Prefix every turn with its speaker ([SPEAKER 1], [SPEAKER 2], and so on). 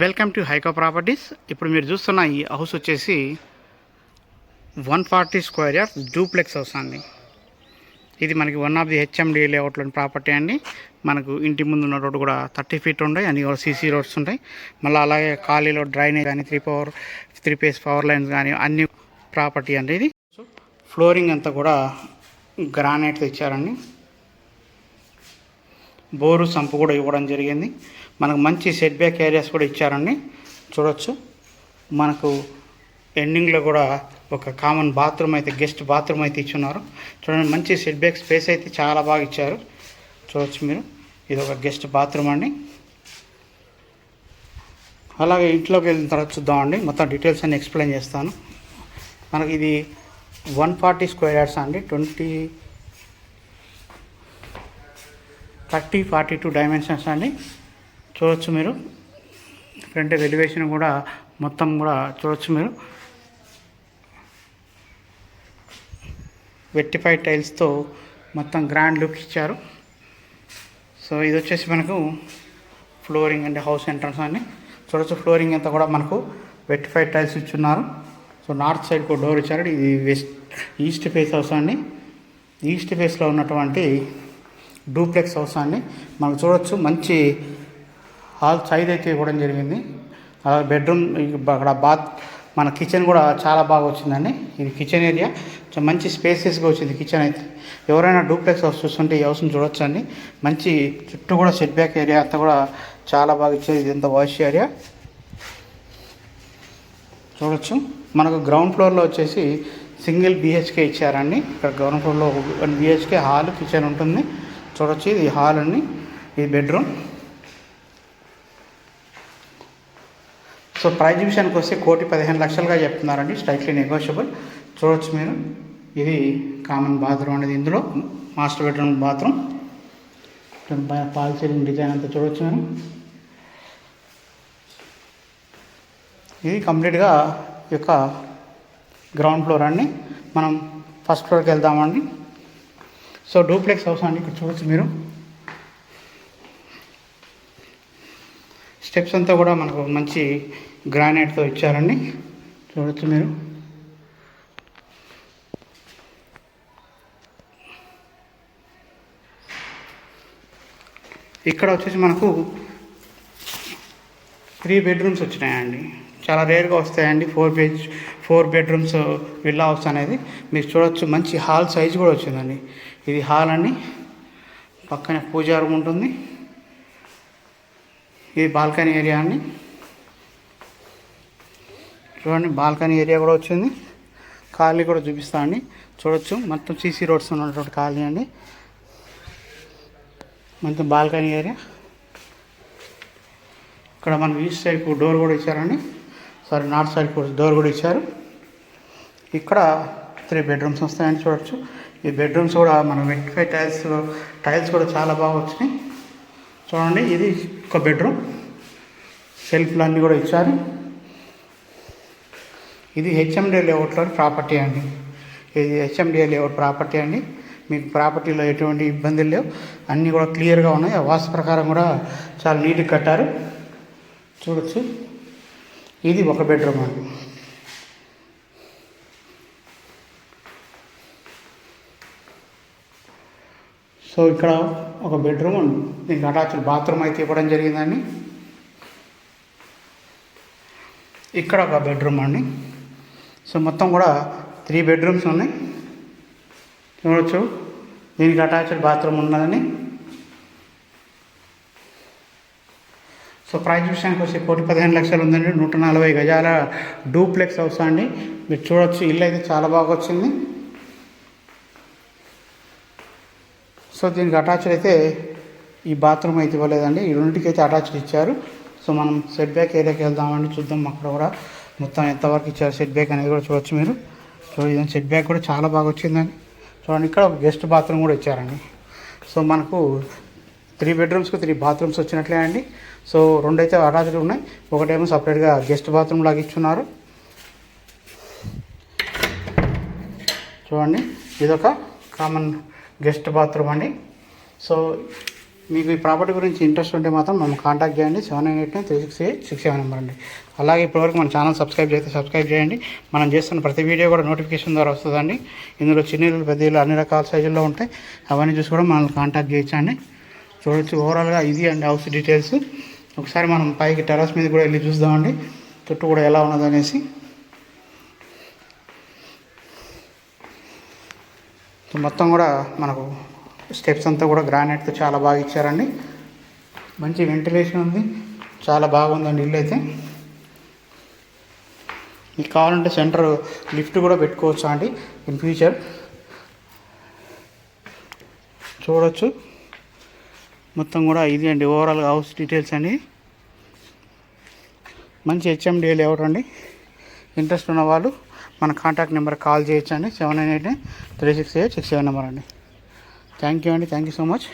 [SPEAKER 1] Welcome to హైకో properties. ఇప్పుడు మీరు చూస్తున్న ఈ హౌస్ వచ్చేసి one forty square yards duplex house అండి. ఇది మనకి వన్ ఆఫ్ ది హెచ్ఎండి లేఅవుట్లోని ప్రాపర్టీ అండి. మనకు ఇంటి ముందు ఉన్న రోడ్డు కూడా థర్టీ ఫీట్ ఉంటాయి అన్ని కూడా సీసీ రోడ్స్ ఉంటాయి. మళ్ళీ అలాగే ఖాళీలో డ్రైనేజ్ కానీ three power three phase power lines కానీ అన్ని ప్రాపర్టీ అండి ఇది. ఫ్లోరింగ్ అంతా కూడా గ్రానైట్ ఇచ్చారండి. బోరు సంపు కూడా ఇవ్వడం జరిగింది. మనకు మంచి సెట్ బ్యాక్ ఏరియాస్ కూడా ఇచ్చారండి. చూడొచ్చు. మనకు ఎండింగ్లో కూడా ఒక కామన్ బాత్రూమ్ అయితే గెస్ట్ బాత్రూమ్ అయితే ఇచ్చున్నారు. చూడండి మంచి సెట్ బ్యాక్ స్పేస్ అయితే చాలా బాగా ఇచ్చారు. చూడొచ్చు మీరు. ఇది ఒక గెస్ట్ బాత్రూమ్ అండి. అలాగే ఇంట్లోకి వెళ్ళిన తర్వాత చూద్దామండి మొత్తం డీటెయిల్స్ అన్ని ఎక్స్ప్లెయిన్ చేస్తాను. మనకి ఇది వన్ ఫార్టీ స్క్వేర్ యార్డ్స్ అండి. Twenty thirty forty two dimensions అండి. చూడొచ్చు మీరు. ఫ్రంట్ ఎలివేషన్ కూడా మొత్తం కూడా చూడొచ్చు మీరు. వెట్టిఫైడ్ టైల్స్తో మొత్తం గ్రాండ్ లుక్ ఇచ్చారు. సో ఇది వచ్చేసి మనకు ఫ్లోరింగ్ అంటే హౌస్ ఎంట్రన్స్ అని చూడొచ్చు ఫ్లోరింగ్ అంతా కూడా మనకు వెట్టిఫైడ్ టైల్స్ ఇచ్చున్నారు. సో నార్త్ సైడ్ కూడా డోర్ ఇచ్చారు ఇది వెస్ట్ ఈస్ట్ ఫేస్ హౌస్ అండి. ఈస్ట్ ఫేస్లో ఉన్నటువంటి డూప్లెక్స్ హౌస్ అండి మనం చూడొచ్చు. మంచి హాల్ సైజ్ అయితే ఇవ్వడం జరిగింది. అలాగే బెడ్రూమ్ అక్కడ బాత్ మన కిచెన్ కూడా చాలా బాగా వచ్చిందండి. ఇది కిచెన్ ఏరియా. మంచి స్పేసెస్గా వచ్చింది కిచెన్ అయితే. ఎవరైనా డూప్లెక్స్ హౌస్ చూస్తుంటే ఈ హౌస్ని చూడొచ్చు అండి మంచి చుట్టూ కూడా సెట్ బ్యాక్ ఏరియా అంతా కూడా చాలా బాగా ఇచ్చేది ఇదంతా వాష్ ఏరియా? చూడొచ్చు. మనకు గ్రౌండ్ ఫ్లోర్లో వచ్చేసి సింగిల్ బిహెచ్కే ఇచ్చారండి. ఇక్కడ గ్రౌండ్ ఫ్లోర్లో వన్ బిహెచ్కే హాల్ కిచెన్ ఉంటుంది. చూడొచ్చు. ఇది హాల్ అండి ఇది బెడ్రూమ్. సో ప్రైజ్ విషయానికి వస్తే కోటి పదిహేను లక్షలుగా చెప్తున్నారండి. స్ట్రైట్లీ నెగోషియబుల్ చూడొచ్చు మీరు. ఇది కామన్ బాత్రూమ్ అనేది ఇందులో. Master bedroom bathroom. False ceiling design అంతా చూడొచ్చు మీరు. ఇది కంప్లీట్గా ఈ యొక్క గ్రౌండ్ ఫ్లోర్ అండి. మనం ఫస్ట్ ఫ్లోర్కి వెళ్దామండి. సో డూప్లెక్స్ హౌస్ అండి ఇక్కడ చూడొచ్చు మీరు. స్టెప్స్ అంతా కూడా మనకు మంచి గ్రానైట్తో ఇచ్చారండి. చూడొచ్చు మీరు. ఇక్కడ వచ్చేసి మనకు త్రీ బెడ్రూమ్స్ వచ్చినాయండి. చాలా రేర్గా వస్తాయండి. Four bed four bedrooms villa house అనేది. మీరు చూడొచ్చు మంచి హాల్ సైజ్ కూడా వచ్చిందండి. ఇది హాల్ అండి పక్కనే పూజా రూమ్ ఉంటుంది. ఇది బాల్కనీ ఏరియా అండి. చూడండి బాల్కనీ ఏరియా కూడా వచ్చింది. ఖాళీ కూడా చూపిస్తా అండి. చూడొచ్చు. మొత్తం సీసీ రోడ్స్ ఉన్నటువంటి ఖాళీ అండి. మొత్తం బాల్కనీ ఏరియా. ఇక్కడ మనం ఈస్ట్ సైడ్కు డోర్ కూడా ఇచ్చారండి. సారీ నార్త్ సైడ్కు డోర్ కూడా ఇచ్చారు. ఇక్కడ త్రీ బెడ్రూమ్స్ వస్తాయని చూడొచ్చు. ఈ బెడ్రూమ్స్ కూడా మనం వెట్టిఫై టైల్స్ టైల్స్ కూడా చాలా బాగా వచ్చినాయి. చూడండి ఇది ఒక బెడ్రూమ్. సెల్ఫ్లు అన్నీ కూడా ఇచ్చారు. ఇది హెచ్ఎండిఏ లేఅవుట్లో ప్రాపర్టీ అండి. ఇది హెచ్ఎండిఏ లేఅవుట్ ప్రాపర్టీ అండి. మీకు ప్రాపర్టీలో ఎటువంటి ఇబ్బందులు లేవు. అన్నీ కూడా క్లియర్గా ఉన్నాయి. ఆ వాస్తు ప్రకారం కూడా చాలా నీట్గా కట్టారు. చూడొచ్చు. ఇది ఒక బెడ్రూమ్ అండి. సో ఇక్కడ ఒక బెడ్రూమ్ ఉంది దీనికి అటాచ్డ్ బాత్రూమ్ అయితే ఇవ్వడం జరిగిందండి. ఇక్కడ ఒక బెడ్రూమ్ అండి. సో మొత్తం కూడా త్రీ బెడ్రూమ్స్ ఉన్నాయి. చూడవచ్చు దీనికి అటాచ్డ్ బాత్రూమ్ ఉన్నదని. సో ప్రైజ్ విషయానికి వచ్చి కోటి పదిహేను లక్షలు ఉందండి. నూట నలభై గజాల డూప్లెక్స్ హౌస్ అండి. మీరు చూడొచ్చు ఇల్లు అయితే చాలా బాగా వచ్చింది. సో దీనికి అటాచ్డ్ అయితే ఈ బాత్రూమ్ అయితే ఇవ్వలేదండి. ఈ రెండింటికి అయితే అటాచ్డ్ ఇచ్చారు. సో మనం సెట్ బ్యాక్ ఏరియాకి వెళ్దామండి. చూద్దాం అక్కడ కూడా మొత్తం ఎంతవరకు ఇచ్చారు సెట్ బ్యాక్ అనేది కూడా చూడొచ్చు మీరు. సో ఇదని సెట్ బ్యాక్ కూడా చాలా బాగా వచ్చిందండి. చూడండి ఇక్కడ ఒక గెస్ట్ బాత్రూమ్ కూడా ఇచ్చారండి. సో మనకు త్రీ బెడ్రూమ్స్కి త్రీ బాత్రూమ్స్ వచ్చినట్లే అండి. సో రెండైతే అటాచ్డ్ ఉన్నాయి. ఒకటేమో సపరేట్గా గెస్ట్ బాత్రూమ్ లాగా ఇచ్చున్నారు. చూడండి ఇదొక కామన్ గెస్ట్ బాత్రూమ్ అండి. సో మీకు ఈ ప్రాపర్టీ గురించి ఇంట్రెస్ట్ ఉంటే మాత్రం మనం కాంటాక్ట్ చేయండి. Seven nine eight nine three six eight six seven number అండి. అలాగే ఇప్పటివరకు మన ఛానల్ సబ్స్క్రైబ్ చేస్తే సబ్స్క్రైబ్ చేయండి. మనం చేస్తున్న ప్రతి వీడియో కూడా నోటిఫికేషన్ ద్వారా వస్తుందండి. ఇందులో చిన్న పెద్ద ఇల్లు అన్ని రకాల సైజుల్లో ఉంటాయి. అవన్నీ చూసి కూడా మనల్ని కాంటాక్ట్ చేయొచ్చండి చూడొచ్చు ఓవరాల్గా ఇది అండి హౌస్ డీటెయిల్స్. ఒకసారి మనం పైకి టెర్రస్ మీద కూడా వెళ్ళి చూద్దామండి. చుట్టూ కూడా ఎలా ఉన్నది సో మొత్తం కూడా మనకు స్టెప్స్ అంతా కూడా గ్రానైట్తో చాలా బాగా ఇచ్చారండి. మంచి వెంటిలేషన్ ఉంది. చాలా బాగుందండి ఇల్లు అయితే మీకు కావాలంటే సెంటర్ లిఫ్ట్ కూడా పెట్టుకోవచ్చా అండి ఇన్ ఫ్యూచర్? చూడొచ్చు. మొత్తం కూడా ఇది అండి. ఓవరాల్ హౌస్ డీటెయిల్స్ అండి. మంచి హెచ్ఎండి లేఅవుట్ అండి ఇంట్రెస్ట్ ఉన్న వాళ్ళు మన కాంటాక్ట్ నెంబర్ కాల్ చేయొచ్చు అండి seven nine eight nine three six eight six seven number అండి. థ్యాంక్ యూ అండి. Thank you so much.